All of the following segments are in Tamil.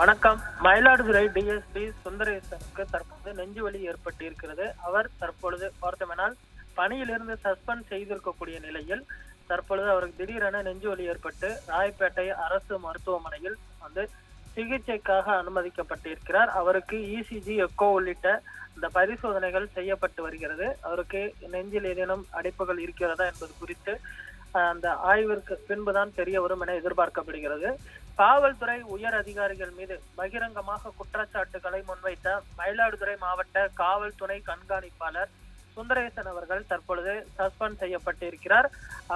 வணக்கம். மயிலாடுதுறை டிஎஸ்பி சுந்தரேசனுக்கு தற்போது நெஞ்சு வலி ஏற்பட்டு இருக்கிறது அவர் தற்பொழுது பார்த்தோமெனால் பணியிலிருந்து சஸ்பெண்ட் செய்திருக்கக்கூடிய நிலையில் தற்பொழுது அவருக்கு திடீரென நெஞ்சு வலி ஏற்பட்டு ராயப்பேட்டை அரசு மருத்துவமனையில் வந்து சிகிச்சைக்காக அனுமதிக்கப்பட்டிருக்கிறார். அவருக்கு இசிஜி எக்கோ உள்ளிட்ட இந்த பரிசோதனைகள் செய்யப்பட்டு வருகிறது. அவருக்கு நெஞ்சில் ஏதேனும் அடைப்புகள் இருக்கிறதா என்பது குறித்து அந்த ஆய்விற்கு பின்புதான் தெரிய வரும் என எதிர்பார்க்கப்படுகிறது. காவல்துறை உயர் அதிகாரிகள் மீது பகிரங்கமாக குற்றச்சாட்டுகளை முன்வைத்த மயிலாடுதுறை மாவட்ட காவல் துணை கண்காணிப்பாளர் சுந்தரேசன் அவர்கள் தற்பொழுது சஸ்பெண்ட் செய்யப்பட்டிருக்கிறார்.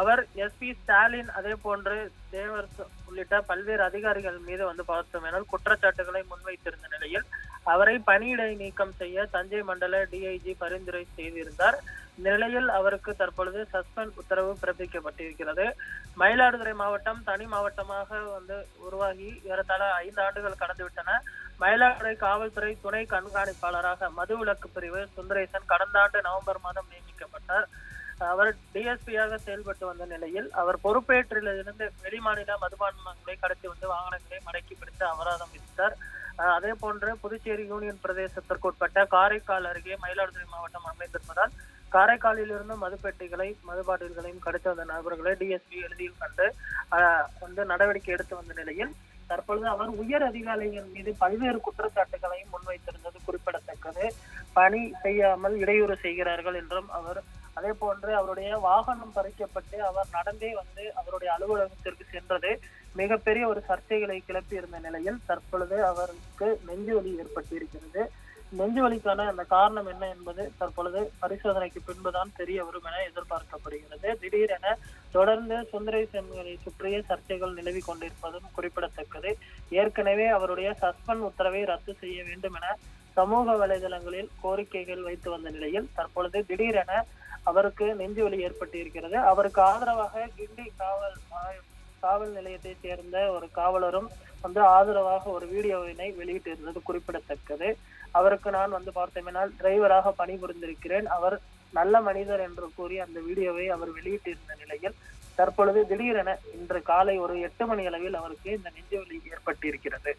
அவர் எஸ்பி ஸ்டாலின் அதே போன்று தேவர் உள்ளிட்ட பல்வேறு அதிகாரிகள் மீது வந்து பார்த்தோமேனால் குற்றச்சாட்டுகளை முன்வைத்திருந்த நிலையில் அவரை பணியிடை நீக்கம் செய்ய தஞ்சை மண்டல டிஐஜி பரிந்துரை செய்திருந்தார். இந்த நிலையில் அவருக்கு தற்பொழுது சஸ்பெண்ட் உத்தரவு பிறப்பிக்கப்பட்டிருக்கிறது. மயிலாடுதுறை மாவட்டம் தனி மாவட்டமாக வந்து உருவாகி ஏறத்தாழ ஐந்து ஆண்டுகள் கடந்துவிட்டன. மயிலாடுதுறை காவல்துறை துணை கண்காணிப்பாளராக மதுவிலக்கு பிரிவு சுந்தரேசன் கடந்த ஆண்டு நவம்பர் மாதம் நியமிக்கப்பட்டார். அவர் டிஎஸ்பியாக செயல்பட்டு வந்த நிலையில் அவர் பொறுப்பேற்றிலிருந்து வெளிமாநில மதுபானங்களை கடத்தி வந்து வாகனங்களை மடக்கி பிடித்து அபராதம் விதித்தார். அதே போன்று புதுச்சேரி யூனியன் பிரதேசத்திற்கு உட்பட்ட காரைக்கால் அருகே மயிலாடுதுறை மாவட்டம் அமைந்திருப்பதால் காரைக்காலில் இருந்து மதுப்பெட்டிகளை மதுபாட்டில்களையும் கடத்தி வந்த நபர்களை டிஎஸ்பி எழுதியில் கண்டு வந்து நடவடிக்கை எடுத்து வந்த நிலையில் தற்பொழுது அவர் உயர் அதிகாரிகள் மீது பல்வேறு குற்றச்சாட்டுகளையும் முன்வைத்திருந்தது குறிப்பிடத்தக்கது. பணி செய்யாமல் இடையூறு செய்கிறார்கள் என்றும் அவர் அதே போன்று அவருடைய வாகனம் பறிக்கப்பட்டு அவர் நடந்தே வந்து அவருடைய அலுவலகத்திற்கு சென்றது மிகப்பெரிய ஒரு சர்ச்சைகளை கிளப்பி இருந்த நிலையில் தற்பொழுது அவருக்கு நெஞ்சு வலி ஏற்பட்டிருக்கிறது. நெஞ்சு வலிக்கான அந்த காரணம் என்ன என்பது தற்பொழுது பரிசோதனைக்கு பின்புதான் தெரிய வரும் என எதிர்பார்க்கப்படுகிறது. திடீரென தொடர்ந்து சுந்தரேசன்களை சுற்றிய சர்ச்சைகள் நிலவி கொண்டிருப்பதும் குறிப்பிடத்தக்கது. ஏற்கனவே அவருடைய சஸ்பெண்ட் உத்தரவை ரத்து செய்ய வேண்டும் என சமூக வலைதளங்களில் கோரிக்கைகள் வைத்து வந்த நிலையில் தற்பொழுது திடீரென அவருக்கு நெஞ்சு வலி ஏற்பட்டு இருக்கிறது அவருக்கு ஆதரவாக கிண்டி காவல் காவல் நிலையத்தை சேர்ந்த ஒரு காவலரும் வந்து ஆதரவாக ஒரு வீடியோவினை வெளியிட்டிருந்தது குறிப்பிடத்தக்கது. அவருக்கு நான் வந்து பார்த்தோமேனால் டிரைவராக பணிபுரிந்திருக்கிறேன். அவர் நல்ல மனிதர் என்று கூறி அந்த வீடியோவை அவர் வெளியிட்டிருந்த நிலையில் தற்பொழுது திடீரென இன்று காலை ஒரு எட்டு மணி அளவில் அவருக்கு இந்த நெஞ்சுவலி ஏற்பட்டிருக்கிறது.